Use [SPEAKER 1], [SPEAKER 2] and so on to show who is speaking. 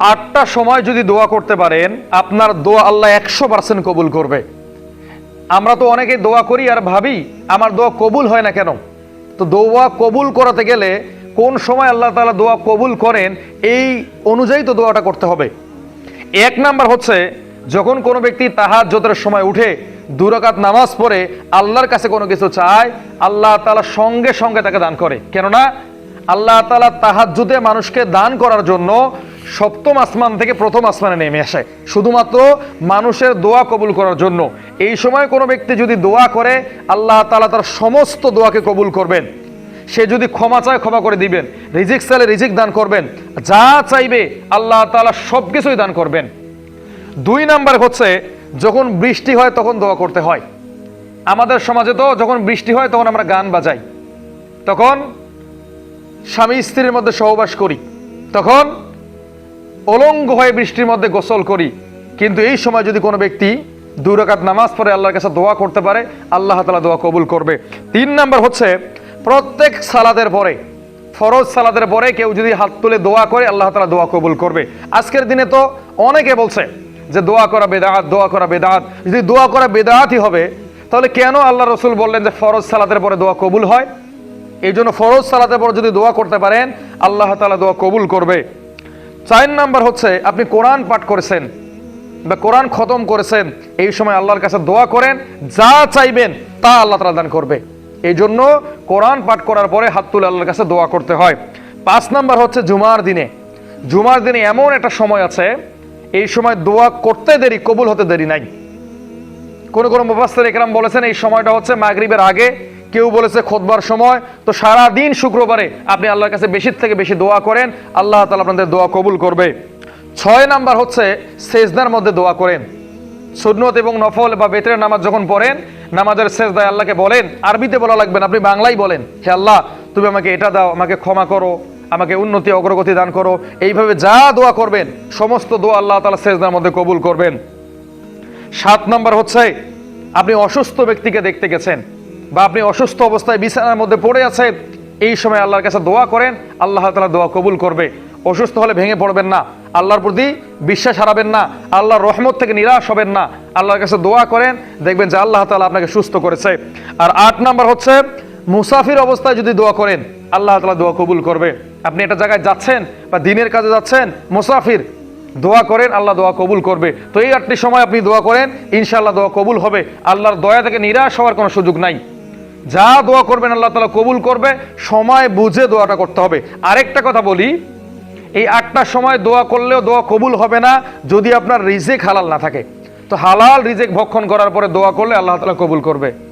[SPEAKER 1] আটটা সময় যদি দোয়া করতে পারেন, আপনার দোয়া আল্লাহ একশো পার্সেন্ট কবুল করবে। আমরা তো অনেকে দোয়া করি আর ভাবি, আমার দোয়া কবুল হয় না কেন? তো দোয়া কবুল করাতে গেলে কোন সময় আল্লাহ তাআলা দোয়া কবুল করেন, এই অনুযায়ী তো দোয়াটা করতে হবে। এক নাম্বার হচ্ছে, যখন কোনো ব্যক্তি তাহার যতের সময় উঠে দুরাকাত নামাজ পড়ে, আল্লাহর কাছে কোনো কিছু চায়, আল্লাহ তাআলা সঙ্গে সঙ্গে তাকে দান করে। কেননা, আল্লাহ তাআলা তাহাজ্জুদে মানুষকে দান করার জন্য সপ্তম আসমান থেকে প্রথম আসমানে নেমে আসে। শুধুমাত্র মানুষের দোয়া কবুল করার জন্য। এই সময় কোনো ব্যক্তি যদি দোয়া করে, আল্লাহ তালা তার সমস্ত দোয়াকে কবুল করবেন। সে যদি ক্ষমা চায়, ক্ষমা করে দিবেন। রিজিক চাইলে রিজিক দান করবেন। যা চাইবে, আল্লাহ তালা সব কিছুই দান করবেন। দুই নাম্বার হচ্ছে, যখন বৃষ্টি হয়, তখন দোয়া করতে হয়। আমাদের সমাজে তো যখন বৃষ্টি হয়, তখন আমরা গান বাজাই। তখন স্বামী স্ত্রীর মধ্যে সহবাস করি। তখন অলঙ্গ হয়ে বৃষ্টির মধ্যে গোসল করি। কিন্তু এই সময় যদি কোনো ব্যক্তি দুই রাকাত নামাজ পড়ে আল্লাহর কাছে দোয়া করতে পারে, আল্লাহ তালা দোয়া কবুল করবে। তিন নাম্বার হচ্ছে, প্রত্যেক সালাদের পরে, ফরজ সালাদের পরে কেউ যদি হাত তুলে দোয়া করে, আল্লাহ তালা দোয়া কবুল করবে। আজকের দিনে তো অনেকে বলছে যে দোয়া করা বেদাত দোয়া করা বেদাত যদি দোয়া করা বেদাতই হবে, তাহলে কেন আল্লাহ রসুল বললেন যে ফরজ সালাদের পরে দোয়া কবুল হয়? এই জন্য ফরজ সালাতের পরে যদি দোয়া করতে পারেন, আল্লাহ তালা দোয়া কবুল করবে। চার নাম্বার হচ্ছে, আপনি কোরআন পাঠ করেছেন বা কোরআন খতম করেছেন, এই সময় আল্লাহর কাছে দোয়া করেন, যা চাইবেন তা আল্লাহ তালা দান করবে। এই জন্য কোরআন পাঠ করার পরে হাত তুলে আল্লাহর কাছে দোয়া করতে হয়। পাঁচ নাম্বার হচ্ছে জুমার দিনে। জুমার দিনে এমন একটা সময় আছে, এই সময় দোয়া করতে দেরি, কবুল হতে দেরি নাই। কোন কোন মুফাসসির একরাম বলেছেন, এই সময়টা হচ্ছে মাগরিবের আগে কেউ বলেছে খোদবার সময় তো সারা দিন শুক্রবারে আপনি আল্লাহর কাছে বেশি থেকে বেশি দোয়া করেন আল্লাহ তালা আপনাদের দোয়া কবুল করবে। ছয় নাম্বার হচ্ছে সেজদার মধ্যে দোয়া করেন। সুন্নত এবং নফল বা বেতরের নামাজ যখন পড়েন নামাজের সেজদায় আল্লাহকে বলেন আরবিতে বলা লাগবে না, আপনি বাংলাই বলেন হে আল্লাহ তুমি আমাকে এটা দাও আমাকে ক্ষমা করো আমাকে উন্নতি অগ্রগতি দান করো এইভাবে যা দোয়া করবেন সমস্ত দোয়া আল্লাহ তালা সেজদার মধ্যে কবুল করবেন। সাত নাম্বার হচ্ছে আপনি অসুস্থ ব্যক্তিকে দেখতে গেছেন বা আপনি অসুস্থ অবস্থায় বিছানার মধ্যে পড়ে আছেন এই সময় আল্লাহর কাছে দোয়া করেন, আল্লাহ তালা দোয়া কবুল করবে। অসুস্থ হলে ভেঙে পড়বেন না, আল্লাহর প্রতি বিশ্বাস হারাবেন না, আল্লাহর রহমত থেকে নিরাশ হবেন না, আল্লাহর কাছে দোয়া করেন, দেখবেন যে আল্লাহ তালা আপনাকে সুস্থ করেছে। আর আট নাম্বার হচ্ছে, মুসাফির অবস্থায় যদি দোয়া করেন, আল্লাহ তালা দোয়া কবুল করবে। আপনি একটা জায়গায় যাচ্ছেন বা দিনের কাজে যাচ্ছেন, মুসাফির, দোয়া করেন, আল্লাহ দোয়া কবুল করবে। তো এই আটটি সময় আপনি দোয়া করেন, ইনশাআল্লাহ দোয়া কবুল হবে। আল্লাহর দয়া থেকে নিরাশ হওয়ার কোনো সুযোগ নাই। যা দোয়া করবেন আল্লাহ তালা কবুল করবে, সময় বুঝে দোয়াটা করতে হবে। আরেকটা কথা বলি, এই আটটার সময় দোয়া করলেও দোয়া কবুল হবে না যদি আপনার রিজেক হালাল না থাকে। তো হালাল রিজেক ভক্ষণ করার পরে দোয়া করলে আল্লাহ তালা কবুল করবে।